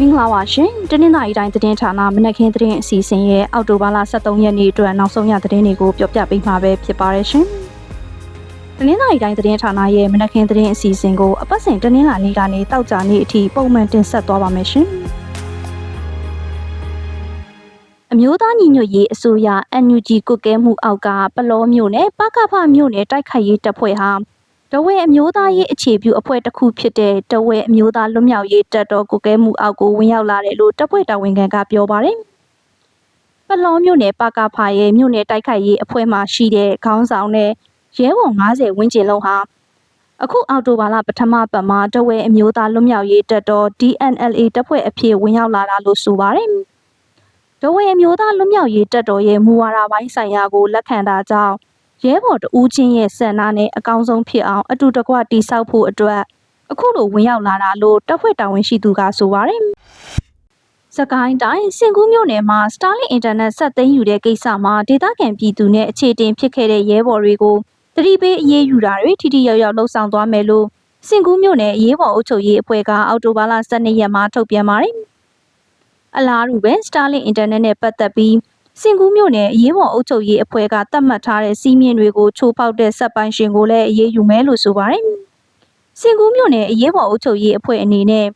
မင်္ဂလာပါရှင်တနင်္လာရီတိုင်းသတင်းဌာနမနက်ခင်းသတင်းအစီအစဉ်ရဲ့အောက်တိုဘာလ23ရက်နေ့အတွက်နောက်ဆုံးရသတင်းတွေကိုပြောပြပေးမှာပဲဖြစ်ပါတယ်ရှင်တနင်္လာရီတိုင်းသတင်းဌာနရဲ့မနက်ခင်းသတင်းအစီအစဉ်ကိုအပတ်စဉ်တနင်္လာနေ့ကနေတောက်ကြနေ့အထိပုံမှန်တင်ဆက်သွားပါမယ်ရှင်အမျိုးသားညီညွတ်ရေးအစိုးရ NUG ကုတ်ကဲမှုအောက်ကပလောမျိုးနဲ့ပကဖမျိုးနဲ့တိုက်ခိုက်ရေးတပ်ဖွဲ့ဟာတ ဝဲအမျိုးသားရေးအခြေပြုအဖွဲ့တစ်ခုဖြစ်တဲ့တဝဲအမျိုးသားလွတ်မြောက်ရေးတပ်တော်ကုတ်ကဲမှုအောက်ကိုဝင်ရောက်လာတယ်လို့တပ်ဖွဲ့တာဝန်ခံကပြောပါတယ်။ပလောမျိုးနဲ့ပကဖရဲ့မြို့နယ်တိုက်ခိုက်ရေးအဖွဲ့မှရှိတဲ့ခေါင်းဆောင်နဲ့ရဲဘော်90ဝန်းကျင်လုံးဟာအခုအော်တိုဘာလပထမပတ်မှာတဝဲအမျိုးသားလွတ်မြောက်ရေးတပ်တော် DNLA တပ်ဖွဲ့အဖြစ်ဝင်ရောက်လာတာလို့ဆိုပါတယ်။တဝဲအမျိုးသားလွတ်မြောက်ရေးတပ်တော်ရဲ့မူဝါဒပိုင်းဆိုင်ရာကိုလက်ခံတာကြောင့် ရဲဘော်တဦးချင်းရဲ့ဆန္ဒနဲ့အကောင်းဆုံးဖြစ်အောင်အတူတကွတိဆောက်ဖို့အတွက်အခုလိုဝင်ရောက်လာတာလို့တပ်ဖွဲ့တာဝန်ရှိသူကဆိုပါတယ်။စကိုင်းတိုင်းစင်ကူးမြို့နယ်မှာ Starlink Internet ဆက်သိမ်းယူတဲ့ကိစ္စမှာဒေသခံပြည်သူနဲ့အခြေတင်ဖြစ်ခဲ့တဲ့ရဲဘော်တွေကိုတတိပေးအရေးယူတာတွေထိထိရောက်ရောက်လှုပ်ဆောင်သွားမယ်လို့စင်ကူးမြို့နယ်အရေးပေါ်အုပ်ချုပ်ရေးအဖွဲ့ကအောက်တိုဘာလ12ရက်မှာထုတ်ပြန်ပါတယ်။အလားတူပဲ Starlink Internet နဲ့ပတ်သက်ပြီး စင်ကူးမြို့နယ်အရေးပေါ်အုပ်ချုပ်ရေးအဖွဲ့ကသတ်မှတ်ထားတဲ့စီးမြင့်တွေကိုချိုးဖောက်တဲ့စက်ပိုင်ရှင်ကိုလည်းအရေးယူမယ်လို့ဆိုပါတယ်။စင်ကူးမြို့နယ်အရေးပေါ်အုပ်ချုပ်ရေးအဖွဲ့အနေနဲ့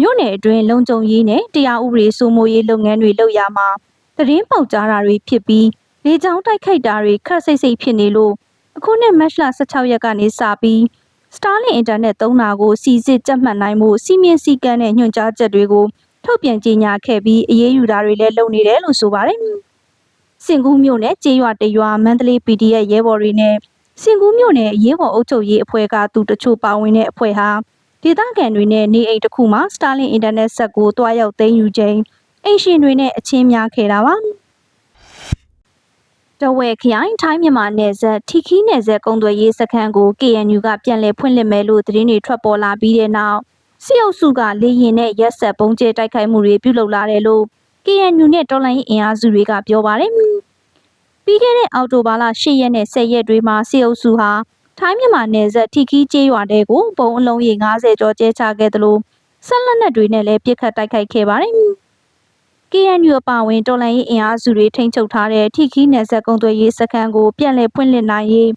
မြို့နယ်အတွင်းလုံခြုံရေးနဲ့တရားဥပဒေစိုးမိုးရေးလုပ်ငန်းတွေလုပ်ရမှာသတင်းပေါက်ကြားတာတွေဖြစ်ပြီးလေကြောင်းတိုက်ခိုက်တာတွေခက်စိတ်စိတ်ဖြစ်နေလို့အခုနှစ်မတ်လ16ရက်ကနေစပြီး Starlink Internet သုံးတာကိုစီစစ်ကြက်မှတ်နိုင်မှုစီမင်းစည်းကမ်းနဲ့ညွှန်ကြားချက်တွေကိုထုတ်ပြန်ကြေညာခဲ့ပြီးအရေးယူတာတွေလည်းလုပ်နေတယ်လို့ဆိုပါတယ်။ စင်ကူးမြို့နယ်ကျေးရွာတရွာမန္တလေး PDF ရဲဘော်တွေနဲ့စင်ကူးမြို့နယ်ရဲဘော်အုပ်ချုပ်ရေးအဖွဲ့ကသူတချို့ပါဝင်တဲ့အဖွဲ့ဟာဒေသခံတွေနဲ့နေအိမ်တစ်ခုမှာ Starlink Internet ဆက်ကိုတွားရောက်သိမ်းယူခြင်းအိမ်ရှင်တွေနဲ့အချင်းများခဲ့တာပါတဝဲခရိုင်ထိုင်းမြန်မာနယ်စပ်ထီခီနယ်စပ်ကုံသွယ်ရေးစခန်းကို KNU ကပြန်လည်ဖွင့်လှစ်မယ်လို့သတင်းတွေထွက်ပေါ်လာပြီးတဲ့နောက်စစ်အုပ်စုကလေရင်နဲ့ရက်ဆက်ပုံကျဲတိုက်ခိုက်မှုတွေပြုလုပ်လာတယ်လို့ KNU နဲ့တော်လိုင်းအင်အားစုတွေကပြောပါတယ်။ပြီးခဲ့တဲ့အောက်တိုဘာလ10ရက်နဲ့10ရက်တွေမှာစီအုပ်စုဟာထိုင်းမြန်မာနယ်စပ်ထီခီကျေးရွာတဲကိုပုံအလုံးရေ90ကျော်ကျဲချခဲ့သလိုဆက်လက်နက်တွေနဲ့လည်းပြစ်ခတ်တိုက်ခိုက်ခဲ့ပါတယ်။ KNU အပါအဝင်တော်လိုင်းအင်အားစုတွေထိန်းချုပ်ထားတဲ့ထီခီနယ်စပ်ကုန်းသွယ်ရေးစခန်းကိုပြန်လည်ဖွင့်လှစ်နိုင်ရေး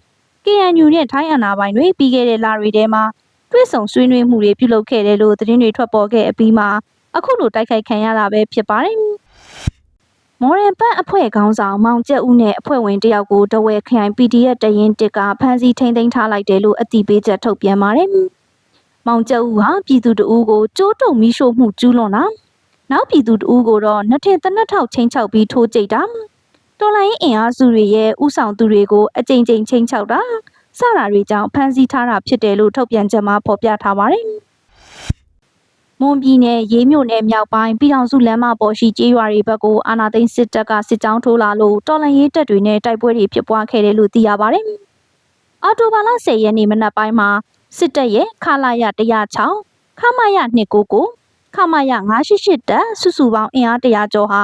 KNU နဲ့ထိုင်းအာဏာပိုင်တွေပြီးခဲ့တဲ့လတွေထဲမှာတွဲဆောင်ဆွေးနွေးမှုတွေပြုလုပ်ခဲ့တယ်လို့သတင်းတွေထွက်ပေါ်ခဲ့အပြီးမှာ အခုလိုတိုက်ခိုက်ခံရတာပဲဖြစ်ပါတယ်။မော်ရန်ပတ်အဖွဲ့ခေါင်းဆောင်မောင်ကျက်ဦးနဲ့အဖွဲ့ဝင်တယောက်ကိုတဝဲခရိုင် PDF တရင်တစ်ကဖမ်းဆီးထိန်းသိမ်းထားလိုက်တယ်လို့အတိပေးချက်ထုတ်ပြန်ပါတယ်။မောင်ကျက်ဦးဟာပြည်သူတအူးကိုကြိုးတုံမီးရှို့မှုကျူးလွန်တာနောက်ပြည်သူတအူးကိုတော့နှစ်ထင်တနက်ထောက်ချင်းချောက်ပြီးထိုးကြိတ်တာတော်လိုင်းအင်အားစုတွေရဲ့ဥဆောင်သူတွေကိုအကြိမ်ကြိမ်ချင်းချောက်တာစတာတွေကြောင့်ဖမ်းဆီးထားတာဖြစ်တယ်လို့ထုတ်ပြန်ချက်မှာဖော်ပြထားပါတယ်။ မွန်ပြည်နယ်ရေးမြို့နယ်မြောက်ပိုင်းပြည်ထောင်စုလမ်းမပေါ်ရှိကျေးရွာတွေဘက်ကိုအာဏာသိမ်းစစ်တပ်ကစစ်ကြောင်းထိုးလာလို့တော်လှန်ရေးတပ်တွေနဲ့တိုက်ပွဲတွေဖြစ်ပွားခဲ့တယ်လို့သိရပါတယ်။အော်တိုဘာလ10ရက်နေ့မနက်ပိုင်းမှာစစ်တပ်ရဲ့ခလာရ106ခမရ299ခမရ988တပ်စုစုပေါင်းအင်အား100ကျော်ဟာ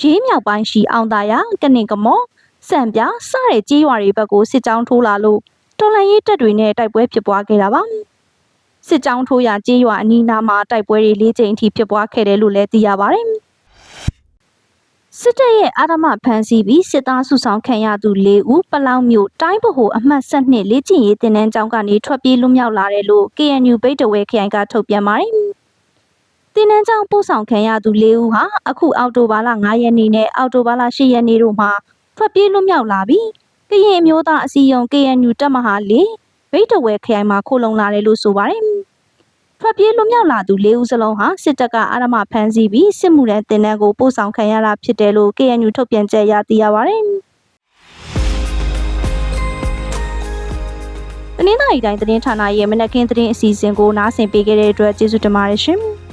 ရေးမြောက်ပိုင်းရှိအောင်သာယာကနေကမော့စံပြစတဲ့ကြေးရွာတွေဘက်ကိုစစ်ကြောင်းထိုးလာလို့တော်လှန်ရေးတပ်တွေနဲ့တိုက်ပွဲဖြစ်ပွားခဲ့တာပါ။ စစ်ကြောင်းထိုးရာကြေးရွာအနီးနားမှာတိုက်ပွဲတွေ၄ကြိမ်အထိဖြစ်ပွားခဲ့တယ်လို့လည်းသိရပါတယ်။စစ်တပ်ရဲ့အာဓမဖမ်းဆီးပြီးစစ်သားစုဆောင်ခံရသူ၄ဦးပလောင်မြို့တိုင်းဗဟိုအမှတ်၁၂လေ့ကျင့်ရေးတင်နန်းကျောင်းကနေထွက်ပြေးလွတ်မြောက်လာတယ်လို့ KNU ဗိတ်တဝဲခရိုင်ကထုတ်ပြန်ပါတယ်။တင်နန်းကျောင်းပို့ဆောင်ခံရသူ၄ဦးဟာအခုအောက်တိုဘာလ9ရက်နေ့နဲ့အောက်တိုဘာလ10ရက်နေ့တို့မှာထွက်ပြေးလွတ်မြောက်လာပြီးကရင်မျိုးသားအစည်းအရုံး KNU တပ်မဟာ၄ ဗိတ်တဝဲခရိုင်မှာခိုလုံလာတယ်လို့ဆိုပါတယ်။ထွက်ပြေးလွတ်မြောက်လာသူ၄ဦးစလုံးဟာစစ်တပ်ကအာရမဖမ်းဆီးပြီးစစ်မှုထမ်းတင်တန်းကိုပို့ဆောင်ခံရတာဖြစ်တယ်လို့ KNU ထုတ်ပြန်ချက်အရသိရပါတယ်။တနင်္သာရီတိုင်းသတင်းဌာနရဲ့မနက်ခင်းသတင်းအစီအစဉ်ကိုနားဆင်ပေးခဲ့တဲ့အတွက်ကျေးဇူးတင်ပါတယ်ရှင်။